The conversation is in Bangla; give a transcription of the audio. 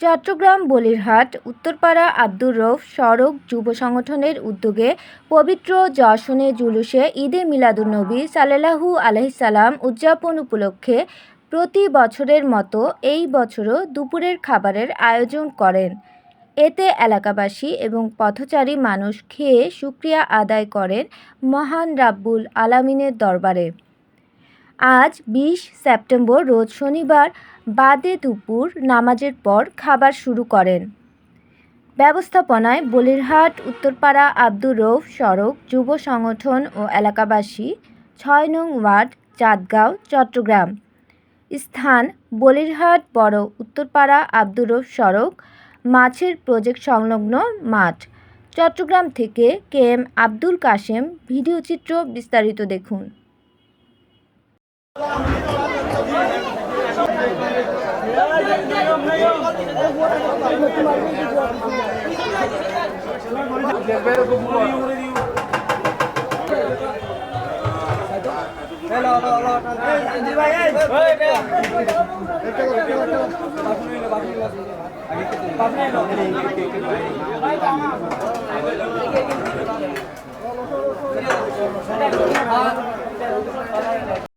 চট্টগ্রাম বলিরহাট, উত্তরপাড়া আব্দুর রৌফ সড়ক যুব সংগঠনের উদ্যোগে পবিত্র যশনে জুলুসে ঈদে মিলাদুন্নবী সাল্লাল্লাহু আলাইসাল্লাম উদযাপন উপলক্ষে প্রতি বছরের মতো এই বছরও দুপুরের খাবারের আয়োজন করেন। এতে এলাকাবাসী এবং পথচারী মানুষ খেয়ে শুক্রিয়া আদায় করেন মহান রাব্বুল আলামিনের দরবারে। আজ বিশ সেপ্টেম্বর, রোজ শনিবার বাদে দুপুর নামাজের পর খাবার শুরু করেন। ব্যবস্থাপনায় বলিরহাট, উত্তরপাড়া, আব্দুর রৌফ সড়ক, যুব সংগঠন ও এলাকাবাসী, ছয় নং ওয়ার্ড, চাঁদগাঁও, চট্টগ্রাম। স্থান বলিরহাট বড় উত্তরপাড়া, আব্দুর রৌফ সড়ক, মাছের প্রজেক্ট সংলগ্ন মাঠ। চট্টগ্রাম থেকে কে এম আব্দুল কাশেম ভিডিওচিত্র বিস্তারিত দেখুন। Hãy subscribe